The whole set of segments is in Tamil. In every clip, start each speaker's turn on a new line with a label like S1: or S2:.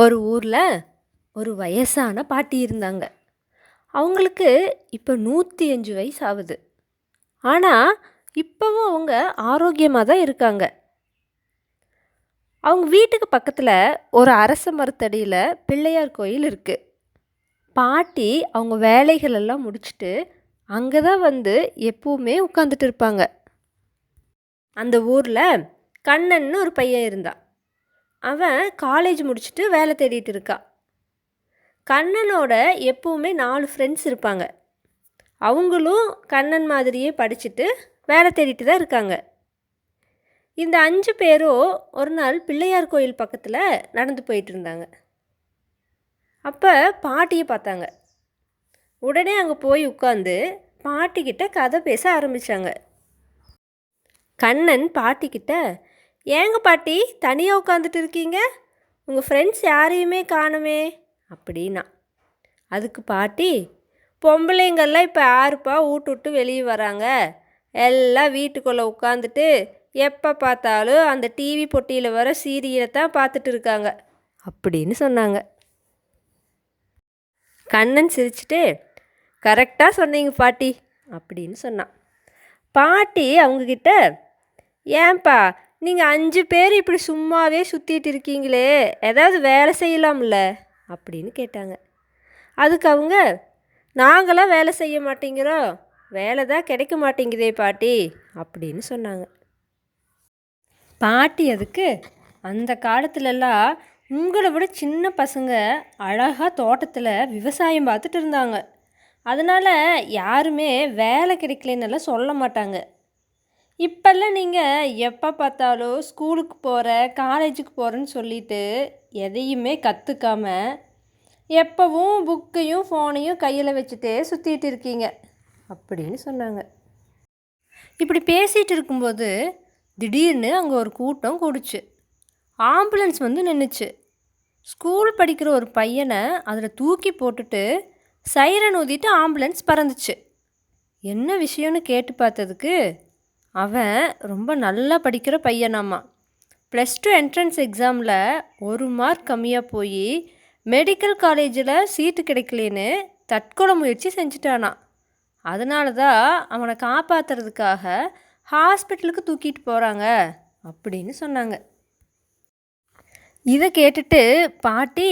S1: ஒரு ஊரில் ஒரு வயசான பாட்டி இருந்தாங்க. அவங்களுக்கு இப்போ நூற்றி அஞ்சு வயசு ஆகுது ஆனால் இப்போவும் அவங்க ஆரோக்கியமாக தான் இருக்காங்க. அவங்க வீட்டுக்கு பக்கத்தில் ஒரு அரச மரத்தடியில் பிள்ளையார் கோயில் இருக்குது பாட்டி அவங்க வேலைகளெல்லாம் முடிச்சுட்டு அங்கே தான் வந்து எப்பவுமே உட்காந்துட்டு இருப்பாங்க. அந்த ஊரில் கண்ணன்னு ஒரு பையன் இருந்தான். அவன் காலேஜ் முடிச்சுட்டு வேலை தேடிட்டு இருக்கான் கண்ணனோட எப்போவுமே நாலு ஃப்ரெண்ட்ஸ் இருப்பாங்க. அவங்களும் கண்ணன் மாதிரியே படிச்சுட்டு வேலை தேடிட்டு தான் இருக்காங்க. இந்த அஞ்சு பேரும் ஒரு நாள் பிள்ளையார் கோயில் பக்கத்தில் நடந்து போயிட்டு இருந்தாங்க. அப்போ பாட்டியை பார்த்தாங்க. உடனே அங்கே போய் உட்காந்து பாட்டிக்கிட்ட கதை பேச ஆரம்பித்தாங்க கண்ணன் பாட்டிக்கிட்ட ஏங்க பாட்டி தனியாக உட்காந்துட்டு இருக்கீங்க? உங்கள் ஃப்ரெண்ட்ஸ் யாரையுமே காணுமே அப்படின்னா. அதுக்கு பாட்டி பொம்பளைங்கெல்லாம் இப்போ யாருப்பா வீட்டு விட்டு வெளியே வராங்க. எல்லாம் வீட்டுக்குள்ளே உட்காந்துட்டு எப்போ பார்த்தாலும் அந்த டிவி பொட்டியில் வர சீரியலை தான் பார்த்துட்டு இருக்காங்க அப்படின்னு சொன்னாங்க. கண்ணன் சிரிச்சிட்டு கரெக்டாக சொன்னீங்க பாட்டி அப்படின்னு சொன்னான். பாட்டி அவங்கக்கிட்ட ஏன்பா நீங்கள் அஞ்சு பேர் இப்படி சும்மாவே சுற்றிட்டு இருக்கீங்களே ஏதாவது வேலை செய்யலாம்ல? அப்படின்னு கேட்டாங்க. அதுக்கு அவங்க நாங்களாம் வேலை செய்ய மாட்டேங்கிறோம். வேலை தான் கிடைக்க மாட்டேங்குதே பாட்டி அப்படின்னு சொன்னாங்க. பாட்டி அதுக்கு அந்த காலத்துலலாம் உங்களை விட சின்ன பசங்க அழகாக தோட்டத்தில் விவசாயம் பார்த்துட்டு இருந்தாங்க. அதனால் யாருமே வேலை கிடைக்கலன்னெல்லாம் சொல்ல மாட்டாங்க. இப்போல்லாம் நீங்கள் எப்போ பார்த்தாலும் ஸ்கூலுக்கு போகிற காலேஜுக்கு போகிறேன்னு சொல்லிட்டு எதையுமே கற்றுக்காம எப்போவும் புக்கையும் ஃபோனையும் கையில் வச்சுட்டே சுற்றிட்டு இருக்கீங்க. அப்படின்னு சொன்னாங்க. இப்படி பேசிகிட்டு இருக்கும்போது திடீர்னு அங்கே ஒரு கூட்டம் கூடுச்சு. ஆம்புலன்ஸ் வந்து நின்றுச்சு ஸ்கூல் படிக்கிற ஒரு பையனை அதில் தூக்கி போட்டுட்டு சைரன் ஊதிட்டு ஆம்புலன்ஸ் பறந்துச்சு. என்ன விஷயம்னு கேட்டு பார்த்ததுக்கு அவன் ரொம்ப நல்லா படிக்கிற பையனாம்மா ப்ளஸ் டூ என்ட்ரன்ஸ் எக்ஸாமில் ஒரு மார்க் கம்மியாக போய் மெடிக்கல் காலேஜில் சீட்டு கிடைக்கலேன்னு தற்கொலை முயற்சி செஞ்சுட்டானான் அதனால தான் அவனை காப்பாற்றுறதுக்காக ஹாஸ்பிட்டலுக்கு தூக்கிட்டு போகிறாங்க அப்படின்னு சொன்னாங்க. இதை கேட்டுட்டு பாட்டி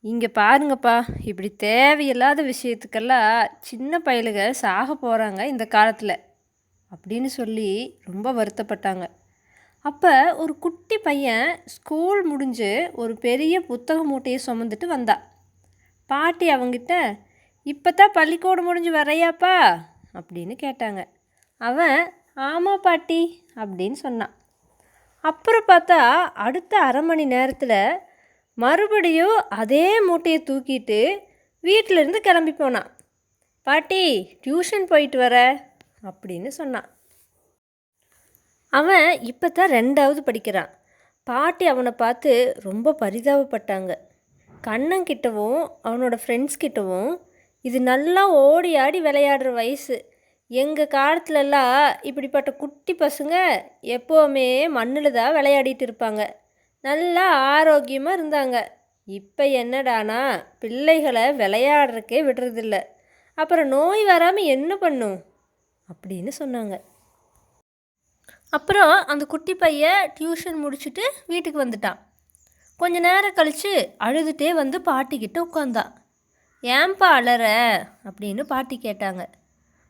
S1: இங்கே பாருங்கப்பா. இப்படி தேவையில்லாத விஷயத்துக்கெல்லாம் சின்ன பயலுக சாக போகிறாங்க இந்த காலத்தில். அப்படின்னு சொல்லி ரொம்ப வருத்தப்பட்டாங்க. அப்போ ஒரு குட்டி பையன் ஸ்கூல் முடிஞ்சு ஒரு பெரிய புத்தக மூட்டையை சுமந்துட்டு வந்தா. பாட்டி அவங்கிட்ட இப்போ தான் பள்ளிக்கூடம் முடிஞ்சு வரையாப்பா அப்படின்னு கேட்டாங்க. அவன் ஆமாம் பாட்டி அப்படின்னு சொன்னான். அப்புறம் பார்த்தா அடுத்த அரை மணி நேரத்தில் மறுபடியும் அதே மூட்டையை தூக்கிட்டு வீட்டிலேருந்து கிளம்பி போனான். பாட்டி டியூஷன் போயிட்டு வர. அப்படின்னு சொன்னான். அவன் இப்போ தான் ரெண்டாவது படிக்கிறான். பாட்டி அவனை பார்த்து ரொம்ப பரிதாபப்பட்டாங்க. கண்ணங்கிட்டவும் அவனோட ஃப்ரெண்ட்ஸ் கிட்டவும் இது நல்லா ஓடி ஆடி விளையாடுற வயசு. எங்கள் காலத்துலலாம் இப்படிப்பட்ட குட்டி பசங்க எப்போவுமே மண்ணில் தான் விளையாடிட்டு இருப்பாங்க. நல்லா ஆரோக்கியமாக இருந்தாங்க. இப்போ என்னடானா பிள்ளைகளை விளையாடுறக்கே விடுறதில்ல. அப்புறம் நோய் வராமல் என்ன பண்ணும்? அப்படின்னு சொன்னாங்க. அப்புறம் அந்த குட்டி பையன் டியூஷன் முடிச்சுட்டு வீட்டுக்கு வந்துட்டான். கொஞ்ச நேரம் கழித்து அழுதுகிட்டே வந்து பாட்டிக்கிட்ட உட்காந்தான் ஏன்பா அலற? அப்படின்னு பாட்டி கேட்டாங்க.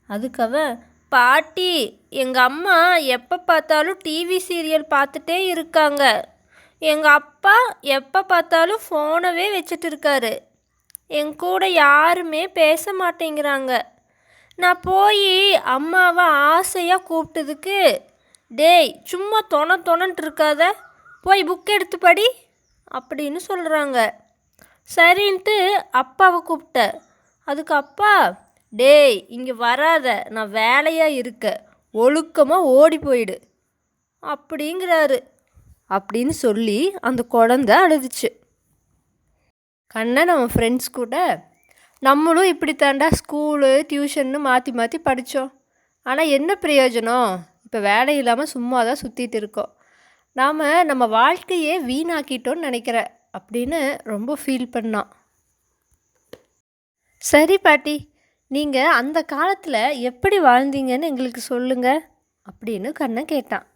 S1: அதுக்கவன் பாட்டி எங்கள் அம்மா எப்போ பார்த்தாலும் டிவி சீரியல் பார்த்துட்டே இருக்காங்க. எங்கள் அப்பா எப்போ பார்த்தாலும் ஃபோனவே வச்சுட்டு இருக்காரு. என் கூட யாருமே பேச மாட்டேங்கிறாங்க. நான் போய் அம்மாவை ஆசையாக கூப்பிட்டதுக்கு டேய் சும்மா தொண தொணன்ட்டு இருக்காத போய் புக் எடுத்து படி அப்படின்னு சொல்கிறாங்க சரின்ட்டு அப்பாவை கூப்பிட்ட. அதுக்கு அப்பா டேய் இங்கே வராத நான் வேலையாக இருக்க ஒழுக்கமாக ஓடி போயிடு அப்படிங்கிறாரு. அப்படின்னு சொல்லி அந்த குழந்த அழுதுச்சு. கண்ணன் அவன் ஃப்ரெண்ட்ஸ் கூட நம்மளும் இப்படி தாண்டா ஸ்கூலு டியூஷன்னு மாற்றி மாற்றி படித்தோம் ஆனால் என்ன பிரயோஜனம்? இப்போ வேலை இல்லாமல் சும்மா தான் சுற்றிட்டு இருக்கோம். நாம் நம்ம வாழ்க்கையே வீணாக்கிட்டோன்னு நினைக்கிறேன் அப்படின்னு ரொம்ப ஃபீல் பண்ணான் சரி பாட்டி நீங்கள் அந்த காலத்தில் எப்படி வாழ்ந்தீங்கன்னு எங்களுக்கு சொல்லுங்கள் அப்படின்னு கண்ணன் கேட்டான்.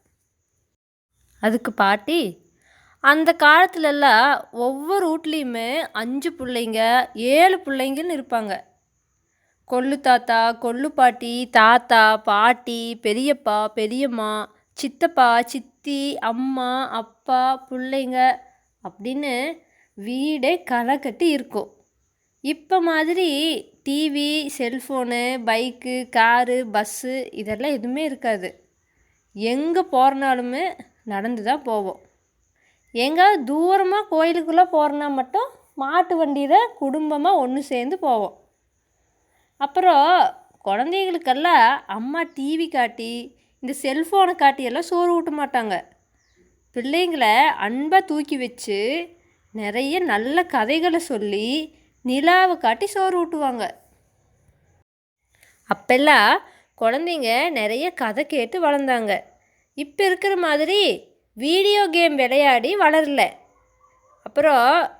S1: அதுக்கு பாட்டி அந்த காலத்துலலாம் ஒவ்வொரு வீட்லேயுமே அஞ்சு பிள்ளைங்க ஏழு பிள்ளைங்கன்னு இருப்பாங்க. கொள்ளு தாத்தா கொள்ளு பாட்டி தாத்தா பாட்டி பெரியப்பா பெரியம்மா சித்தப்பா சித்தி அம்மா அப்பா பிள்ளைங்க அப்படின்னு வீடே களை கட்டி இருக்கும். இப்போ மாதிரி TV cellphone bike car bus இதெல்லாம் எதுவுமே இருக்காது. எங்கே போகிறனாலுமே நடந்து தான் போவோம். எங்கேயாவது தூரமாக கோயிலுக்குள்ளே போகிறனா மட்டும் மாட்டு வண்டியில் குடும்பமாக ஒன்று சேர்ந்து போவோம். அப்புறம் குழந்தைகளுக்கெல்லாம் அம்மா டிவி காட்டி இந்த செல்ஃபோனை காட்டியெல்லாம் சோறு ஊட்ட மாட்டாங்க. பிள்ளைங்களை அன்பாக தூக்கி வச்சு நிறைய நல்ல கதைகளை சொல்லி நிலாவை காட்டி சோறு ஊட்டுவாங்க. அப்பெல்லாம் குழந்தைங்க நிறைய கதை கேட்டு வளர்ந்தாங்க. இப்போ இருக்கிற மாதிரி வீடியோ கேம் விளையாடி வளரல. அப்புறம்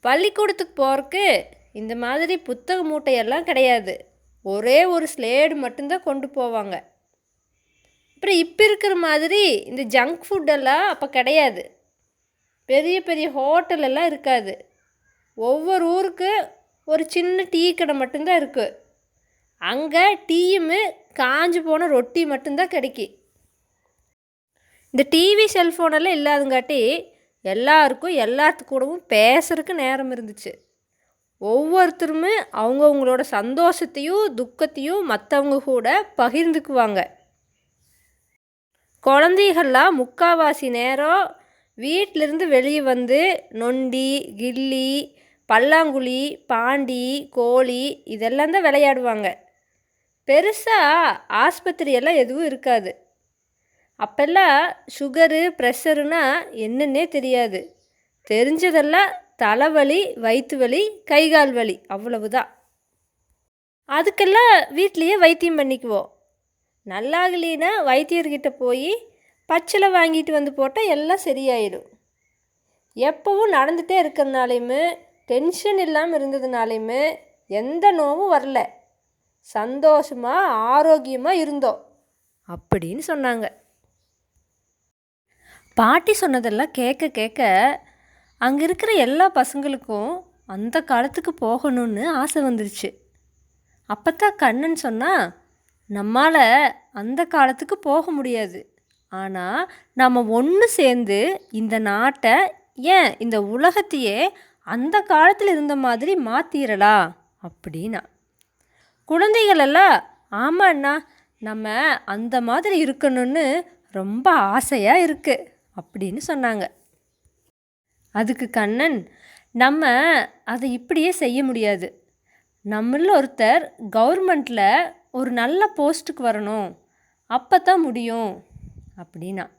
S1: பள்ளிக்கூடத்துக்கு போகிறக்கு இந்த மாதிரி புத்தக மூட்டையெல்லாம் கிடையாது. ஒரே ஒரு ஸ்லேடு மட்டும்தான் கொண்டு போவாங்க. அப்புறம் இப்போ இருக்கிற மாதிரி இந்த ஜங்க் ஃபுட்டெல்லாம் அப்போ கிடையாது. பெரிய பெரிய ஹோட்டலெல்லாம் இருக்காது. ஒவ்வொரு ஊருக்கு ஒரு சின்ன டீ கடை மட்டும்தான் இருக்குது அங்கே டீயுமே காஞ்சு போன ரொட்டி மட்டும்தான் கிடைக்கி. இந்த டிவி செல்ஃபோனெல்லாம் இல்லாதங்காட்டி எல்லாருக்கும் எல்லாத்து கூடவும் பேசுறதுக்கு நேரம் இருந்துச்சு. ஒவ்வொருத்தருமே அவங்கவுங்களோட சந்தோஷத்தையும் துக்கத்தையும் மற்றவங்க கூட பகிர்ந்துக்குவாங்க. குழந்தைகள்லாம் முக்காவாசி நேரம் வீட்டிலிருந்து வெளியே வந்து நொண்டி கில்லி பல்லாங்குழி பாண்டி கோழி இதெல்லாம் தான் விளையாடுவாங்க. பெருசாக ஆஸ்பத்திரியெல்லாம் எதுவும் இருக்காது. அப்போல்லாம் சுகரு ப்ரெஷருனா என்னன்னே தெரியாது. தெரிஞ்சதெல்லாம் தலைவலி வயிற்று வலி கை கால் வலி அவ்வளவுதான். அதுக்கெல்லாம் வீட்லேயே வைத்தியம் பண்ணிக்குவோம். நல்லாகலின்னா வைத்தியர்கிட்ட போய் பச்சிலை வாங்கிட்டு வந்து போட்டால் எல்லாம் சரியாயிடும் எப்போவும் நடந்துகிட்டே இருக்கிறனாலையுமே டென்ஷன் இல்லாமல் இருந்ததுனாலையுமே எந்த நோவும் வரல. சந்தோஷமாக ஆரோக்கியமாக இருந்தோம். அப்படின்னு சொன்னாங்க. பாட்டி சொன்னதெல்லாம் கேட்க கேட்க அங்கே இருக்கிற எல்லா பசங்களுக்கும் அந்த காலத்துக்கு போகணும்னு ஆசை வந்துருச்சு. அப்போ தான் கண்ணன் சொன்னால் நம்மால் அந்த காலத்துக்கு போக முடியாது. ஆனால் நம்ம ஒன்று சேர்ந்து இந்த நாட்டை ஏன் இந்த உலகத்தையே அந்த காலத்தில் இருந்த மாதிரி மாற்றிடலாம் அப்படின்னா. குழந்தைகள் எல்லாம் அண்ணா நம்ம அந்த மாதிரி இருக்கணும்னு ரொம்ப ஆசையாக இருக்குது அப்படின்னு சொன்னாங்க. அதுக்கு கண்ணன் நம்ம அதை இப்படியே செய்ய முடியாது. நம்மள ஒருத்தர் கவர்மெண்ட்டில் ஒரு நல்ல போஸ்ட்டுக்கு வரணும். அப்போ தான் முடியும் அப்படின்னா.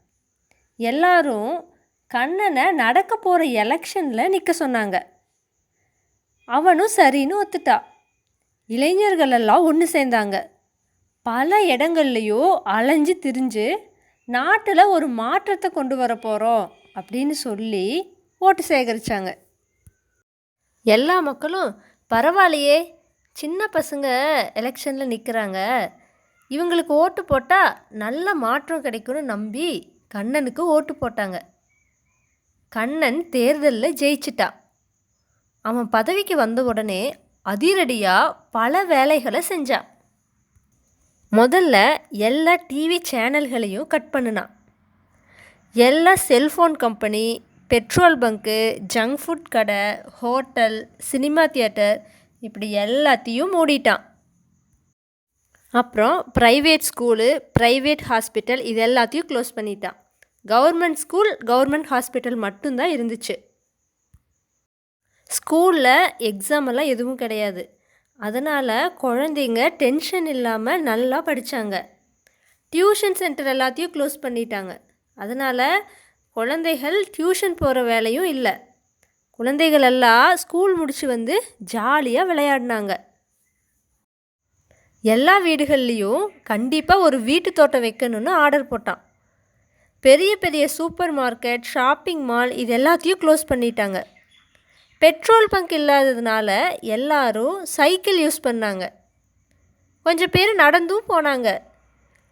S1: எல்லாரும் கண்ணனை நடக்க போகிற எலெக்ஷனில் நிற்க சொன்னாங்க. அவனும் சரின்னு ஒத்துட்டா. இளைஞர்கள் எல்லாம் ஒன்று சேர்ந்தாங்க. பல இடங்கள்லையோ அலைஞ்சு திரிஞ்சு நாட்டில் ஒரு மாற்றத்தை கொண்டு வர போகிறோம் அப்படின்னு சொல்லி ஓட்டு சேகரித்தாங்க எல்லா மக்களும் பரவாயில்லையே சின்ன பசங்க எலெக்ஷனில் நிற்கிறாங்க இவங்களுக்கு ஓட்டு போட்டால் நல்ல மாற்றம் கிடைக்கும்னு நம்பி கண்ணனுக்கு ஓட்டு போட்டாங்க. கண்ணன் தேர்தலில் ஜெயிச்சிட்டான். அவன் பதவிக்கு வந்த உடனே அதிரடியாக பல வேலைகளை செஞ்சான். முதல்ல எல்லா டிவி சேனல்களையும் கட் பண்ணினான். எல்லா cellphone company petrol bunk junk food கடை ஹோட்டல் சினிமா தியேட்டர் இப்படி எல்லாத்தையும் மூடிட்டான். அப்புறம் ப்ரைவேட் ஸ்கூலு ப்ரைவேட் ஹாஸ்பிட்டல் இது எல்லாத்தையும் க்ளோஸ் பண்ணிட்டான். கவர்மெண்ட் ஸ்கூல் கவர்மெண்ட் ஹாஸ்பிட்டல் மட்டும்தான் இருந்துச்சு. ஸ்கூலில் எக்ஸாம் எல்லாம் எதுவும் கிடையாது. அதனால் குழந்தைங்க டென்ஷன் இல்லாமல் நல்லா படித்தாங்க டியூஷன் சென்டர் எல்லாத்தையும் க்ளோஸ் பண்ணிட்டாங்க. அதனால் குழந்தைகள் டியூஷன் போகிற வேலையும் இல்லை. குழந்தைகள் எல்லாம் ஸ்கூல் முடித்து வந்து ஜாலியாக விளையாடினாங்க. எல்லா வீடுகள்லேயும் கண்டிப்பாக ஒரு வீட்டு தோட்டம் வைக்கணும்னு ஆர்டர் போட்டான். பெரிய பெரிய சூப்பர் மார்க்கெட் ஷாப்பிங் மால் இது எல்லாத்தையும் க்ளோஸ் பண்ணிட்டாங்க. பெட்ரோல் பங்க் இல்லாததுனால எல்லாரும் சைக்கிள் யூஸ் பண்ணாங்க. கொஞ்சம் பேர் நடந்தும் போனாங்க.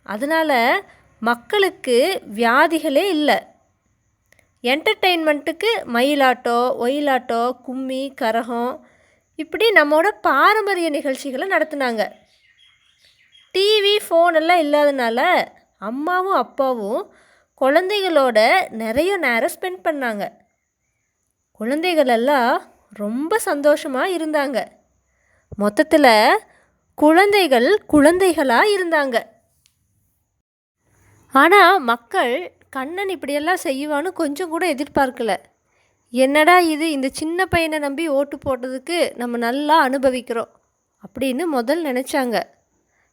S1: அதனால் மக்களுக்கு வியாதிகளே இல்லை. என்டர்டெயின்மெண்ட்டுக்கு மயிலாட்டோ ஒயிலாட்டோ கும்மி கரகம் இப்படி நம்மோட பாரம்பரிய நிகழ்ச்சிகளை நடத்துனாங்க. டிவி ஃபோன் எல்லாம் இல்லாதனால அம்மாவும் அப்பாவும் குழந்தைகளோட நிறைய நேரம் ஸ்பெண்ட் பண்ணாங்க. குழந்தைகள் எல்லாம் ரொம்ப சந்தோஷமாக இருந்தாங்க. மொத்தத்தில் குழந்தைகள் குழந்தைகளாக இருந்தாங்க. ஆனால் மக்கள் கண்ணன் இப்படியெல்லாம் செய்வான்னு கொஞ்சம் கூட எதிர்பார்க்கல. என்னடா இது இந்த சின்ன பையனை நம்பி ஓட்டு போட்டதுக்கு நம்ம நல்லா அனுபவிக்கிறோம் அப்படின்னு முதல் நினச்சாங்க.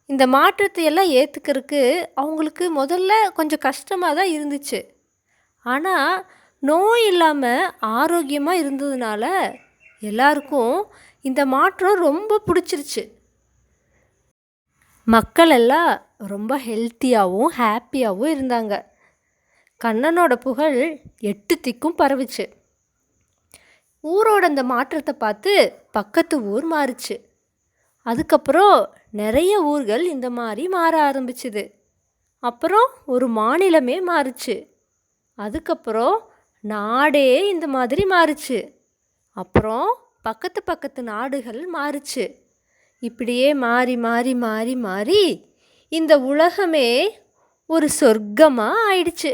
S1: இந்த மாற்றத்தை எல்லாம் ஏற்றுக்கிறதுக்கு அவங்களுக்கு முதல்ல கொஞ்சம் கஷ்டமாக தான் இருந்துச்சு. ஆனால் நோய் இல்லாமல் ஆரோக்கியமாக இருந்ததுனால எல்லாருக்கும் இந்த மாற்றம் ரொம்ப பிடிச்சிருச்சு. மக்கள் எல்லாம் ரொம்ப ஹெல்த்தியாகவும் ஹாப்பியாகவும் இருந்தாங்க. கண்ணனோட புகழ் எட்டு திக்கும் பரவுச்சு. ஊரோட அந்த மாற்றத்தை பார்த்து பக்கத்து ஊர் மாறுச்சு. அதுக்கப்புறம் நிறைய ஊர்கள் இந்த மாதிரி மாற ஆரம்பிச்சுது. அப்புறம் ஒரு மாநிலமே மாறுச்சு. அதுக்கப்புறம் நாடே இந்த மாதிரி மாறுச்சு. அப்புறம் பக்கத்து பக்கத்து நாடுகள் மாறுச்சு. இப்படியே மாறி மாறி மாறி மாறி இந்த உலகமே ஒரு சொர்க்கமாக ஆயிடுச்சு.